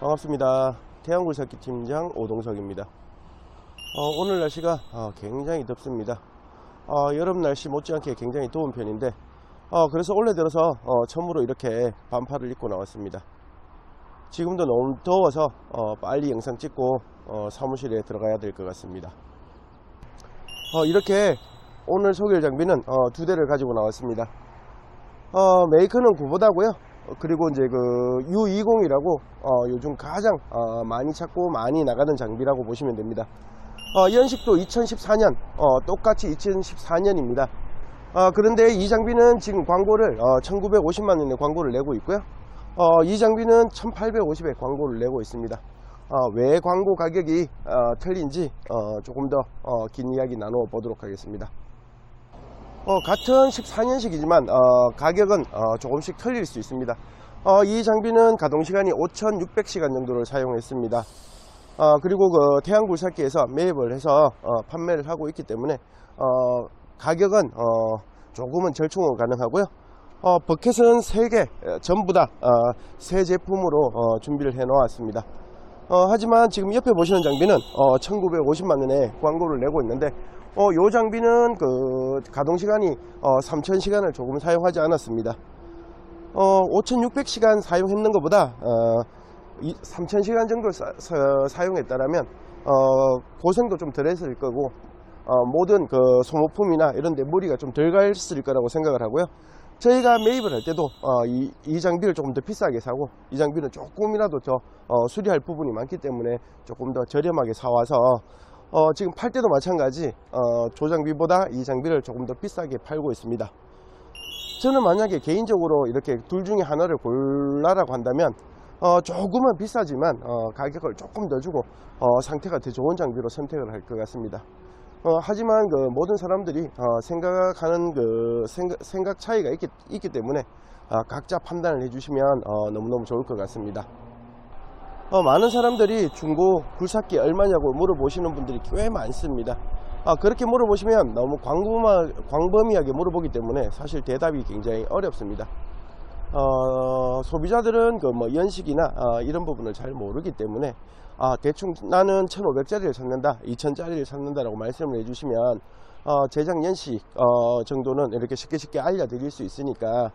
반갑습니다. 태양굴삭기 팀장 오동석입니다. 어, 오늘 날씨가 어, 굉장히 덥습니다. 어, 여름 날씨 못지않게 굉장히 더운 편인데 어, 그래서 올해 들어서 어, 처음으로 이렇게 반팔을 입고 나왔습니다. 지금도 너무 더워서 어, 빨리 영상 찍고 어, 사무실에 들어가야 될 것 같습니다. 어, 이렇게 오늘 소개할 장비는 어, 두 대를 가지고 나왔습니다. 어, 메이커는 구보다고요. 어, 그리고 이제 그 U20이라고 어, 요즘 가장 어, 많이 찾고 많이 나가는 장비라고 보시면 됩니다. 어, 연식도 2014년 어, 똑같이 2014년입니다. 어, 그런데 이 장비는 지금 광고를 어, 1950만 원의 광고를 내고 있고요. 어, 이 장비는 1850에 광고를 내고 있습니다. 어, 왜 광고 가격이 어, 틀린지 어, 조금 더 어, 긴 이야기 나누어 보도록 하겠습니다. 어, 같은 14년식이지만 어, 가격은 어, 조금씩 틀릴 수 있습니다. 어, 이 장비는 가동 시간이 5,600시간 정도를 사용했습니다. 어, 그리고 그 태양굴삭기에서 매입을 해서 어, 판매를 하고 있기 때문에 어, 가격은 어, 조금은 절충은 가능하고요. 어, 버켓은 3개 전부 다새 제품으로 어, 준비를 해 놓았습니다. 어, 하지만 지금 옆에 보시는 장비는 어, 1950만 원에 광고를 내고 있는데 어, 요 장비는 그 가동 시간이 어, 3000시간을 조금 사용하지 않았습니다. 어, 5600시간 사용했는 것보다 어, 3000시간 정도 사, 용했다라면 어, 고생도 좀 덜 했을 거고 어, 모든 그 소모품이나 이런 데 무리가 좀 덜 갔을 거라고 생각을 하고요. 저희가 매입을 할 때도 어, 이, 이 장비를 조금 더 비싸게 사고 이 장비는 조금이라도 더 어, 수리할 부분이 많기 때문에 조금 더 저렴하게 사와서 어, 지금 팔 때도 마찬가지 어, 조 장비보다 이 장비를 조금 더 비싸게 팔고 있습니다. 저는 만약에 개인적으로 이렇게 둘 중에 하나를 골라라고 한다면 어, 조금은 비싸지만 어, 가격을 조금 더 주고 어, 상태가 더 좋은 장비로 선택을 할 것 같습니다. 어, 하지만 그 모든 사람들이 어, 생각하는 그 생각, 생각 차이가 있기, 있기 때문에 어, 각자 판단을 해주시면 어, 너무너무 좋을 것 같습니다. 어, 많은 사람들이 중고 굴삭기 얼마냐고 물어보시는 분들이 꽤 많습니다. 아, 그렇게 물어보시면 너무 광범하, 광범위하게 물어보기 때문에 사실 대답이 굉장히 어렵습니다. 어, 소비자들은 그 뭐 연식이나 어, 이런 부분을 잘 모르기 때문에 아, 대충 나는 1500짜리를 샀는다, 2000짜리를 샀는다라고 말씀을 해주시면 어, 제작 연식 어, 정도는 이렇게 쉽게 쉽게 알려드릴 수 있으니까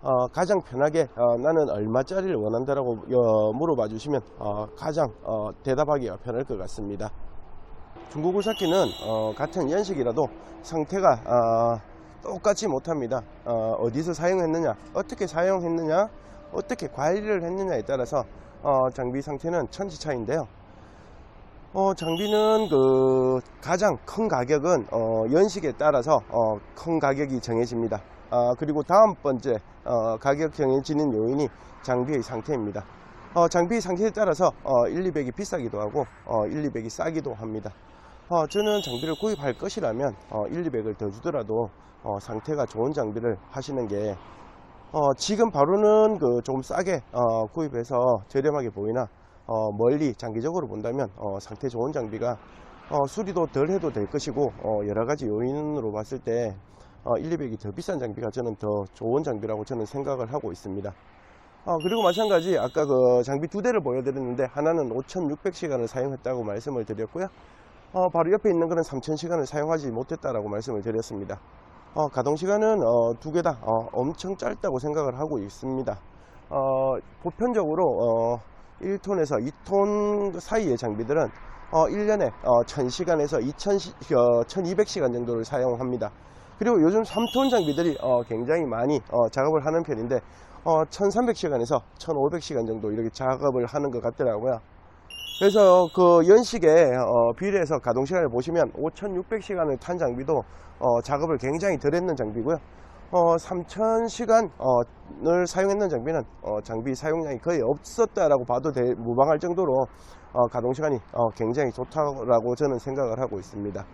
어, 가장 편하게 어, 나는 얼마짜리를 원한다라고 어, 물어봐 주시면 어, 가장 어, 대답하기가 편할 것 같습니다. 중국 굴삭기는 어, 같은 연식이라도 상태가 어, 똑같이 못합니다. 어, 디서 사용했느냐, 어떻게 사용했느냐, 어떻게 관리를 했느냐에 따라서 어, 장비 상태는 천지 차인데요. 어, 장비는 그 가장 큰 가격은 어, 연식에 따라서 어, 큰 가격이 정해집니다. 아, 그리고 다음 번째 어, 가격 정해지는 요인이 장비의 상태입니다. 어, 장비 상태에 따라서 어, 1, 200이 비싸기도 하고 어, 1, 200이 싸기도 합니다. 어, 저는 장비를 구입할 것이라면 어, 1, 200을 더 주더라도 어, 상태가 좋은 장비를 하시는 게 어, 지금 바로는 그 조금 싸게 어, 구입해서 저렴하게 보이나 어, 멀리 장기적으로 본다면 어, 상태 좋은 장비가 어, 수리도 덜 해도 될 것이고 어, 여러 가지 요인으로 봤을 때 어, 1, 200이 더 비싼 장비가 저는 더 좋은 장비라고 저는 생각을 하고 있습니다. 어, 그리고 마찬가지 아까 그 장비 두 대를 보여드렸는데 하나는 5,600시간을 사용했다고 말씀을 드렸고요. 어, 바로 옆에 있는 거는 3,000시간을 사용하지 못했다라고 말씀을 드렸습니다. 어, 가동 시간은 어, 두개다 엄청 짧다고 생각을 하고 있습니다. 어, 보편적으로 어, 1톤에서 2톤 사이의 장비들은 어, 1년에 어, 1000시간에서 2000시, 어, 1200시간 정도를 사용합니다. 그리고 요즘 3톤 장비들이 어, 굉장히 많이 어, 작업을 하는 편인데 어, 1300시간에서 1500시간 정도 이렇게 작업을 하는 것 같더라고요. 그래서 그 연식에 어, 비례해서 가동 시간을 보시면 5600시간을 탄 장비도 어, 작업을 굉장히 덜 했는 장비고요. 어, 3000시간을 사용했는 장비는 어, 장비 사용량이 거의 없었다라고 봐도 될- 무방할 정도로 어, 가동 시간이 어, 굉장히 좋다라고 저는 생각을 하고 있습니다.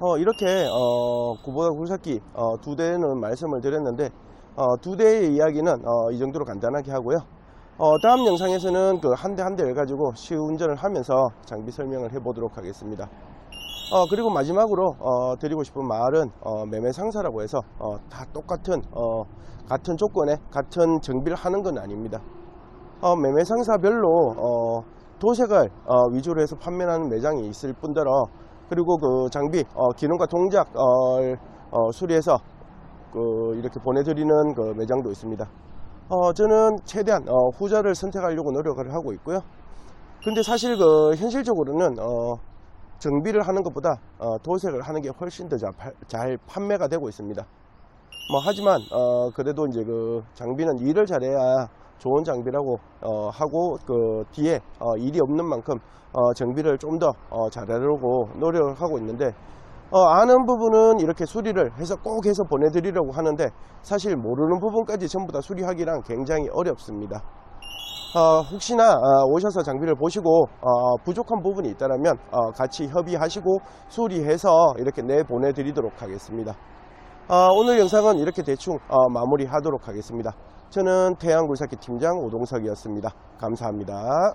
어, 이렇게 어, 구보다 굴삭기 어, 두 대는 말씀을 드렸는데 어, 두 대의 이야기는 어, 이 정도로 간단하게 하고요. 어, 다음 영상에서는 그 한 대 한 대를 가지고 시운전을 하면서 장비 설명을 해보도록 하겠습니다. 어, 그리고 마지막으로 어, 드리고 싶은 말은 어, 매매 상사라고 해서 어, 다 똑같은 어, 같은 조건에 같은 정비를 하는 건 아닙니다. 어, 매매 상사별로 어, 도색을 어, 위주로 해서 판매하는 매장이 있을 뿐더러 그리고 그 장비 어, 기능과 동작 어, 어, 수리해서 그 이렇게 보내드리는 그 매장도 있습니다. 어, 저는 최대한 어, 후자를 선택하려고 노력을 하고 있고요. 근데 사실 그 현실적으로는 어, 정비를 하는 것보다 어, 도색을 하는 게 훨씬 더 잘 판매가 되고 있습니다. 뭐 하지만 어, 그래도 이제 그 장비는 일을 잘해야 좋은 장비라고 어, 하고 그 뒤에 어, 일이 없는 만큼 어, 정비를 좀 더 어, 잘하려고 노력을 하고 있는데 어, 아는 부분은 이렇게 수리를 해서 꼭 해서 보내드리려고 하는데 사실 모르는 부분까지 전부 다 수리하기랑 굉장히 어렵습니다. 어, 혹시나 어, 오셔서 장비를 보시고 어, 부족한 부분이 있다면 어, 같이 협의하시고 수리해서 이렇게 내보내 드리도록 하겠습니다. 어, 오늘 영상은 이렇게 대충 어, 마무리 하도록 하겠습니다. 저는 태양굴삭기 팀장 오동석이었습니다. 감사합니다.